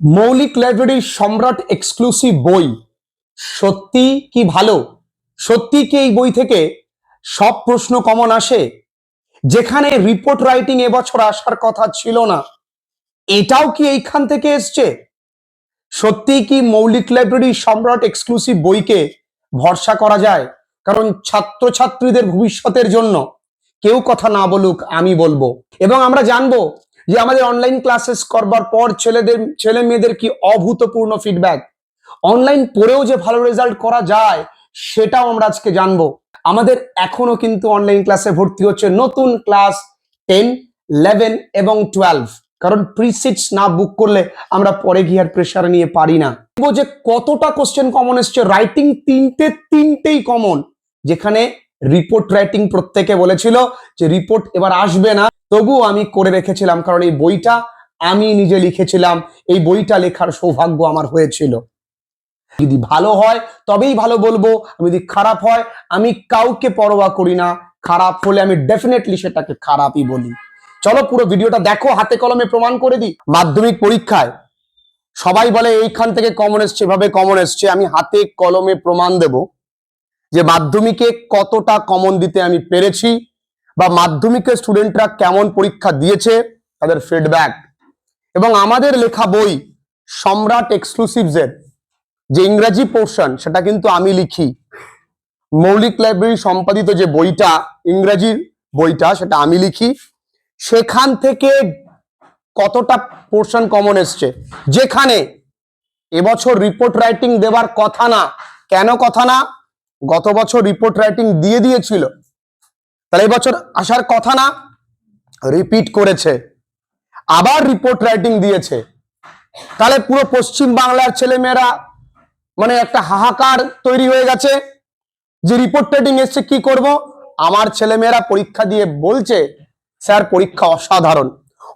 মৌলিক লাইব্রেরির সম্রাট এক্সক্লুসিভ বই। সত্যি কি ভালো? সত্যি কি এই বই থেকে সব প্রশ্ন কমন আসে? যেখানে রিপোর্ট রাইটিং এবছর আসার কথা ছিল না। এটাও কি এইখান থেকে এসছে? সত্যি কি মৌলিক লাইব্রেরি সম্রাট এক্সক্লুসিভ বইকে ভরসা করা যায়? কারণ ছাত্রছাত্রীদের ভবিষ্যতের জন্য কেউ কথা না বলুক, আমি বলব। এবং আমরা জানব যে আমাদের অনলাইন ক্লাসেস করবার পর ছেলেদের, ছেলে মেয়েদের কি অভূতপূর্ণ ফিডব্যাক অনলাইন পড়েও যে ভালো রেজাল্ট করা যায়, সেটাও আমরা আজকে জানব। আমাদের এখনও কিন্তু অনলাইন ক্লাসে ভর্তি হচ্ছে নতুন ক্লাস টেন ইলেভেন এবং টুয়েলভ কারণ প্রিসিটস না বুক করলে আমরা পরে গিয়ে আর প্রেশার নিয়ে পারি না। যে কতটা কোশ্চেন কমন এসছে। রাইটিং তিনটে তিনটেই কমন যেখানে রিপোর্ট রাইটিং প্রত্যেকে বলেছিল যে রিপোর্ট এবার আসবে না। তবুও আমি করে রেখেছিলাম, কারণ এই বইটা আমি নিজে লিখেছিলাম, এই বইটা লেখার সৌভাগ্য আমার হয়েছিল। যদি ভালো হয়, তবেই ভালো বলব, আমি যদি খারাপ হয়, আমি কাউকে পরোয়া করি না, খারাপ হলে আমি ডেফিনেটলি সেটাকে খারাপই বলি। চলো পুরো ভিডিওটা দেখো, হাতে কলমে প্রমাণ করে দিই। মাধ্যমিক পরীক্ষায় সবাই বলে, এইখান থেকে কমন এসছে, এভাবে কমন এসছে। আমি হাতে কলমে প্রমাণ দেব যে মাধ্যমিকে কতটা কমন দিতে আমি পেরেছি। বা মাধ্যমিকের স্টুডেন্টরা কেমন পরীক্ষা দিয়েছে, তাদের ফিডব্যাক এবং আমাদের লেখা বই, সম্রাট এক্সক্লুসিভসের যে ইংরাজি পোর্শন সেটা কিন্তু আমি লিখি। মৌলিক লাইব্রেরি সম্পাদিত যে বইটা ইংরেজির বইটা, সেটা আমি লিখি। সেখান থেকে কতটা পোর্শন কমন এসছে? যেখানে এবছর রিপোর্ট রাইটিং দেবার কথা না। কেন কথা না? গত বছর রিপোর্ট রাইটিং দিয়ে দিয়েছিল। তাহলে এবছর আসার কথা না রিপিট করেছে। আবার রিপোর্ট রাইটিং দিয়েছে। তাহলে পুরো পশ্চিম বাংলার ছেলেমেয়েরা মানে একটা হাহাকার তৈরি হয়ে গেছে যে রিপোর্ট রাইটিং এসছে, কি করব? আমার ছেলেমেয়েরা পরীক্ষা দিয়ে বলছে, স্যার, পরীক্ষা অসাধারণ।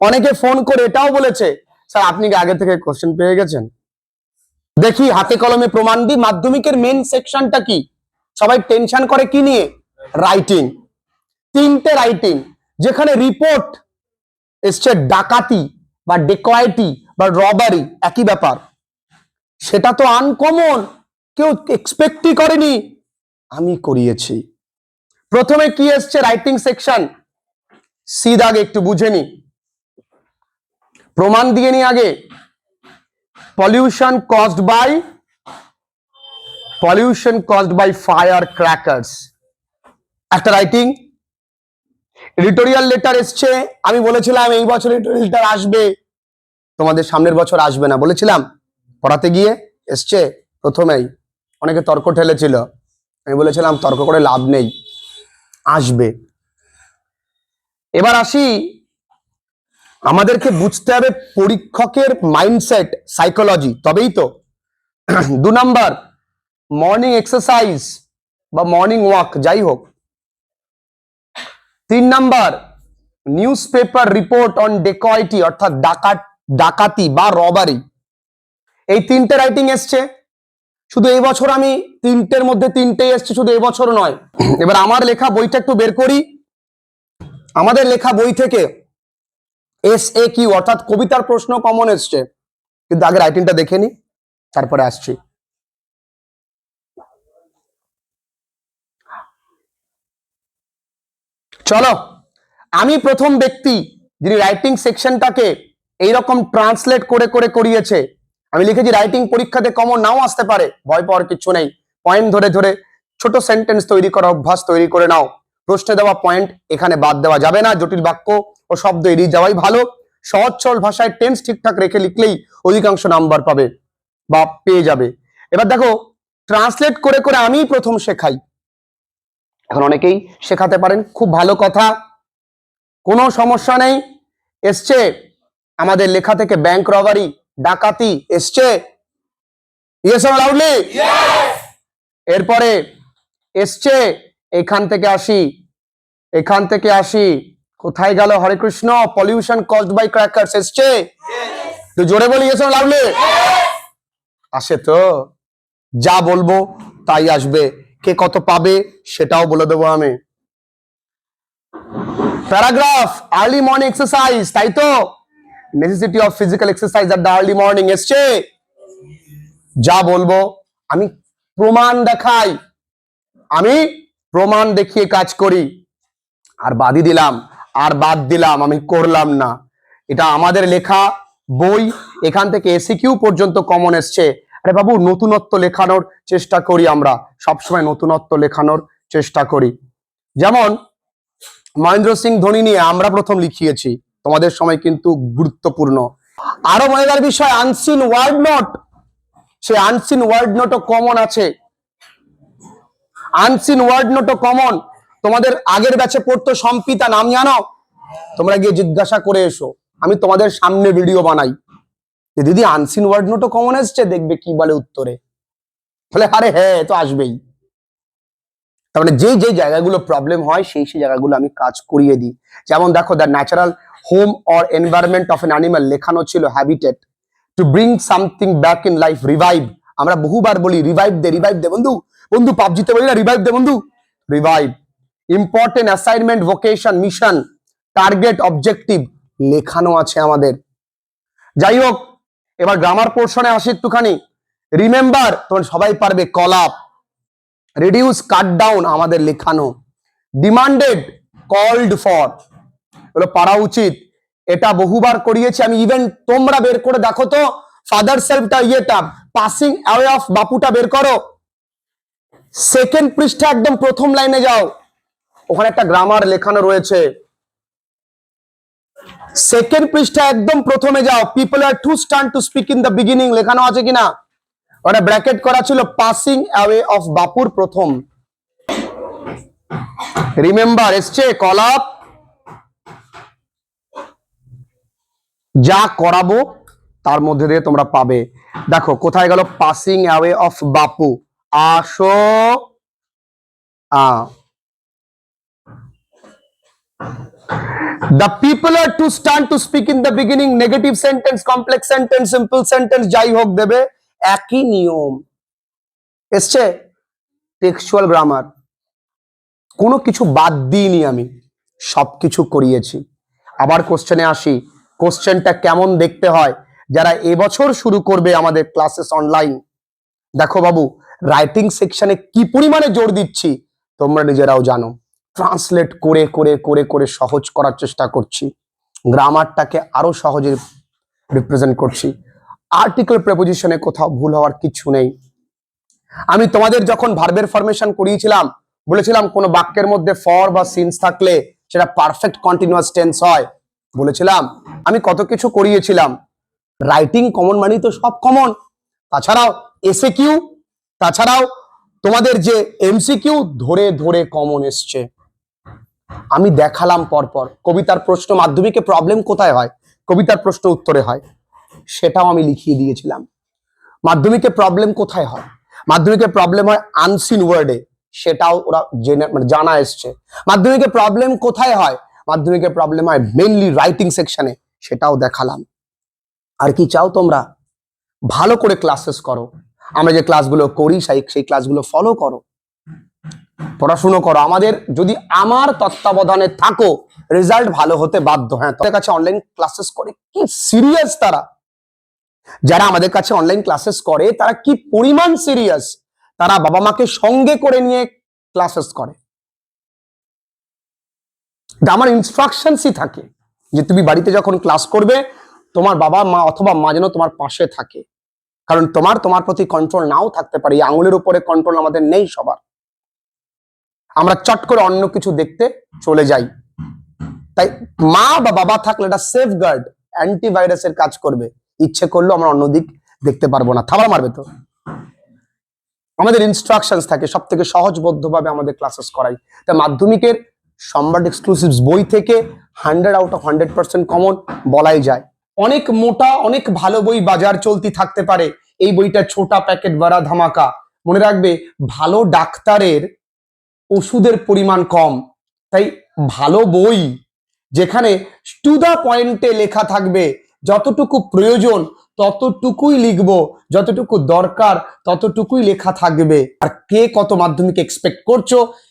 অনেকে ফোন করে এটাও বলেছে, স্যার, আপনি কি আগে থেকে কোশ্চেন পেয়ে গেছেন? দেখি, হাতে কলমে প্রমাণ দিই। মাধ্যমিকের মেন সেকশনটা কি? সবাই টেনশন করে কি নিয়ে? রাইটিং তিনটে রাইটিং যেখানে রিপোর্ট এসছে ডাকাতি বা ডেকোয়াইটি বা রবারি একই ব্যাপার। সেটা তো আনকমন কেউ এক্সপেক্টই করেনি। আমি করিয়েছি। প্রথমে কি এসছে রাইটিং সেকশন সিদ আগে একটু বুঝে নি। প্রমাণ দিয়ে নি আগে। Pollution caused by pollution caused by fire crackers একটা রাইটিং এডিটোরিয়াল লেটার এসছে। আমি বলেছিলাম, এই বছর এডিটোরিয়াল লেটার আসবে। তোমাদের সামনের বছর আসবে না। বলেছিলাম, পড়াতে গিয়ে এসছে প্রথমেই। অনেকে তর্ক ঠেলেছিল। আমি বলেছিলাম, তর্ক করে লাভ নেই। আসবে। এবার আসি। আমাদেরকে বুঝতে হবে পরীক্ষকের মাইন্ডসেট সাইকোলজি তবেই তো। দু নাম্বার মর্নিং এক্সারসাইজ বা মর্নিং ওয়াক যাই হোক। তিন number news paper report on dacoity অর্থাৎ ডাকাত, ডাকাতি বা রবারি এই তিনটে রাইটিং এসছে। শুধু এই বছর আমি তিনটের মধ্যে তিনটেই এসছে, শুধু এবছর নয়। এবার আমার লেখা বইটা একটু বের করি। আমাদের লেখা বই থেকে এস এ কিউ অর্থাৎ কবিতার প্রশ্ন কমন এসছে। কিন্তু আগে রাইটিংটা দেখে নি, তারপরে আসছি। চলো, আমি প্রথম ব্যক্তি যিনি রাইটিং সেকশনটাকে এইরকম ট্রান্সলেট করে করে করিয়েছে। আমি লিখেছি রাইটিং পরীক্ষাতে কমন নাও আসতে পারে, ভয় পাওয়ার কিছু নেই। পয়েন্ট ধরে ধরে ছোট সেন্টেন্স তৈরি করা, অভ্যাস তৈরি করে নাও। প্রশ্নে দেওয়া পয়েন্ট এখানে বাদ দেওয়া যাবে না, জটিল বাক্য ও শব্দ এড়িয়ে যাওয়াই ভালো। সহজ সরল ভাষায় টেন্স ঠিকঠাক রেখে লিখলেই অধিকাংশ নাম্বার পাবে বা পেয়ে যাবে। এবার দেখো ট্রান্সলেট করে করে আমিই প্রথম শেখাই। এখন অনেকেই শেখাতে পারেন খুব ভালো কথা কোনো সমস্যা নেই। এসছে আমাদের লেখা থেকে ব্যাংক রবারি ডাকাতি এসছে। এরপরে এসছে এখান থেকে আসি এখান থেকে আসি। কোথায় গেল? Hare Krishna pollution caused by crackers এসছে। তো জোরে বলি ইয়েস লাউডলি আসে তো যা বলব তাই আসবে। কে কত পাবে সেটাও বলে দেবো আমি। প্যারাগ্রাফ আর্লি মর্নিং এক্সারসাইজ তাই তো? Necessity of physical exercise at the early morning এসছে। যা বলব, আমি প্রমাণ দেখাই। আমি প্রমাণ দেখিয়ে কাজ করি। আর বাদি দিলাম, আর বাদ দিলাম, আমি করলাম না। এটা আমাদের লেখা বই, এখান থেকে এসিকিউ পর্যন্ত কমন এসছে। আরে বাবু, নতুনত্ব লেখানোর চেষ্টা করি আমরা। সবসময় নতুনত্ব লেখানোর চেষ্টা করি। যেমন, মহেন্দ্র সিং ধোনি নিয়ে আমরা প্রথম লিখিয়েছি। তোমাদের সময় কিন্তু গুরুত্বপূর্ণ। আরও মজাদার বিষয় আনসিন ওয়ার্ড নোট সে আনসিন ওয়ার্ড নোটও কমন আছে। আনসিন ওয়ার্ড নোটও কমন তোমাদের আগের ব্যাচে পড়তো সম্পিতা, নাম জানো? তোমরা গিয়ে জিজ্ঞাসা করে এসো। আমি তোমাদের সামনে ভিডিও বানাই। যে দিদি আনসিন ওয়ার্ড নোটও কমন এসছে, দেখবে কি বলে উত্তরে। বলে, আরে হ্যাঁ তো আসবেই। তার মানে যে যে জায়গাগুলো প্রবলেম হয়, সেই সেই জায়গাগুলো আমি কাজ করিয়ে দিই। যেমন দেখো the natural home or environment of an animal লেখানো ছিল habitat to bring something back in life revive আমরা বহুবার বলি রিভাইভ দে রিভাইভ দে, বন্ধু। বন্ধু পাবজিতে বলি না রিভাইভ দে, বন্ধু। Revive important assignment vocation mission target objective লেখানো আছে আমাদের। যাই হোক এবার গ্রামার পোর্শনে আসি একটুখানি। রিমেম্বার তোমরা সবাই পারবে কলাপ রিডিউস কাট ডাউন আমাদের লেখানো। ডিমান্ডেড কল্ড ফর হলো পারা উচিত। এটা বহুবার করিয়েছি আমি। ইভেন তোমরা বের করে দেখো তো ফাদার সেলফটা ইয়েটা পাসিং অ্যাওয়ে অফ বাপুটা বের করো। সেকেন্ড পৃষ্ঠা একদম প্রথম লাইনে যাও। ওখানে একটা গ্রামার লেখানো রয়েছে। সেকেন্ড পৃষ্ঠা একদম প্রথমে যাও। People are too stun to speak in the beginning লেখানো আছে কিনা? ওটা ব্র্যাকেট করা ছিল পাসিং অ্যাওয়ে অফ বাপুর প্রথম। রিমেম্বার এসছে কলাপ যা করাবো, তার মধ্যে দিয়ে তোমরা পাবে। দেখো, কোথায় গেল? পাসিং অ্যাওয়ে অফ বাপু। আসো। আ। The people are to stand to speak in the beginning. Negative sentence, complex sentence, simple sentence যাই হোক দেবে একই নিয়ম। এসছে টেক্সচুয়াল গ্রামার কোনো কিছু বাদ দিইনি আমি সবকিছু করিয়েছি। আবার কোশ্চেনে আসি। কোশ্চেনটা কেমন দেখতে হয়? যারা এবছর শুরু করবে আমাদের ক্লাসেস অনলাইন দেখো বাবু রাইটিং সেকশনে কি পরিমাণে জোর দিচ্ছি তোমরা নিজেরাও জানো। ট্রান্সলেট করে করে করে করে সহজ করার চেষ্টা করছি। গ্রামারটাকে আরও সহজে রিপ্রেজেন্ট করছি। আর্টিকেল প্রেপোজিশনে কোথাও ভুল হওয়ার কিছু নেই। আমি তোমাদের যখন ভার্বের ফরমেশন করিয়েছিলাম, বলেছিলাম কোন বাক্যের মধ্যে ফর বা সিন্স থাকলে সেটা পারফেক্ট কন্টিনিউয়াস টেন্স হয়। বলেছিলাম, আমি কত কিছু করিয়েছিলাম। রাইটিং কমন মানেই তো সব কমন তাছাড়াও এসে কিউ তাছাড়াও তোমাদের যে এমসিকিউ ধরে ধরে কমন এসছে। আমি দেখালাম পরপর। কবিতার প্রশ্ন মাধ্যমিকে প্রবলেম কোথায় হয়? কবিতার প্রশ্ন উত্তরে হয়। সেটাও আমি লিখিয়ে দিয়েছিলাম। মাধ্যমিকে প্রবলেম কোথায় হয়? মাধ্যমিকে প্রবলেম হয় আনসিন ওয়ার্ডে সেটাও ওরা জেনে মানে জানা এসছে। মাধ্যমিকে প্রবলেম কোথায় হয়? মাধ্যমিকে প্রবলেম হয় মেনলি রাইটিং সেকশনে সেটাও দেখালাম। আর কি চাও তোমরা? ভালো করে ক্লাসেস করো। আমরা যে ক্লাসগুলো করি, সেই ক্লাসগুলো ফলো করো। পড়াশুনো করো। আমাদের যদি আমার তত্ত্বাবধানে থাকো রেজাল্ট ভালো হতে বাধ্য। হ্যাঁ তাদের কাছে অনলাইন ক্লাসেস করে কি সিরিয়াস তারা? যারা আমাদের কাছে অনলাইন ক্লাসেস করে, তারা কি পরিমাণ সিরিয়াস তারা বাবা মাকে সঙ্গে করে নিয়ে ক্লাসেস করে। আমার ইনস্ট্রাকশনসই থাকে যে তুমি বাড়িতে যখন ক্লাস করবে, তোমার বাবা মা অথবা মা যেন তোমার পাশে থাকে। কারণ তোমার তোমার প্রতি কন্ট্রোল নাও থাকতে পারে। এই আঙুলের উপরে কন্ট্রোল আমাদের নেই সবার। আমরা চট করে অন্য কিছু দেখতে চলে যাই। তাই মা বা বাবা থাকলে এটা সেফ গার্ড অ্যান্টিভাইরাসের কাজ করবে। ইচ্ছে করলেও আমরা অন্যদিক দেখতে পারব না। থাবার মারবে তো। আমাদের ইনস্ট্রাকশন থাকে সব থেকে সহজবদ্ধভাবে আমাদের ক্লাসেস করাই। তাই মাধ্যমিকের সম্রাট এক্সক্লুসিভ বই থেকে hundred out of hundred percent common বলাই যায়। অনেক মোটা, অনেক ভালো বই বাজার চলতি থাকতে পারে। এই বইটা ছোটা প্যাকেট বাড়া ধামাকা। মনে রাখবে, ভালো ডাক্তারের ওষুধের পরিমাণ কম। তাই ভালো বই যেখানে টু দা পয়েন্টে লেখা থাকবে, যতটুকু প্রয়োজন ততটুকুই লিখব, যতটুকু দরকার ততটুকুই লেখা থাকবে। আর কে কত মাধ্যমিক এক্সপেক্ট করছ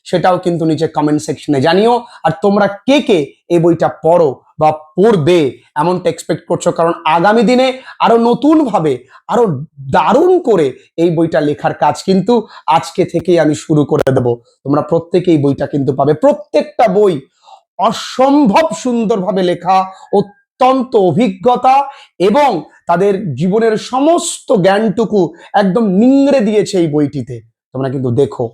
সেটাও কিন্তু নিচে কমেন্ট সেকশনে জানিও। আর তোমরা কে কে এই বইটা পড়ো বা পড়বে এমনটা এক্সপেক্ট করছ। কারণ আগামী দিনে আরও নতুন ভাবে আরও দারুণ করে এই বইটা লেখার কাজ কিন্তু আজকে থেকেই আমি শুরু করে দেব। তোমরা প্রত্যেকেই বইটা কিন্তু পাবে। প্রত্যেকটা বই অসম্ভব সুন্দরভাবে লেখা, অত্যন্ত অভিজ্ঞতা এবং তাদের জীবনের সমস্ত জ্ঞানটুকু একদম নিংড়ে দিয়েছে এই বইটিতে। তোমরা কিন্তু দেখো।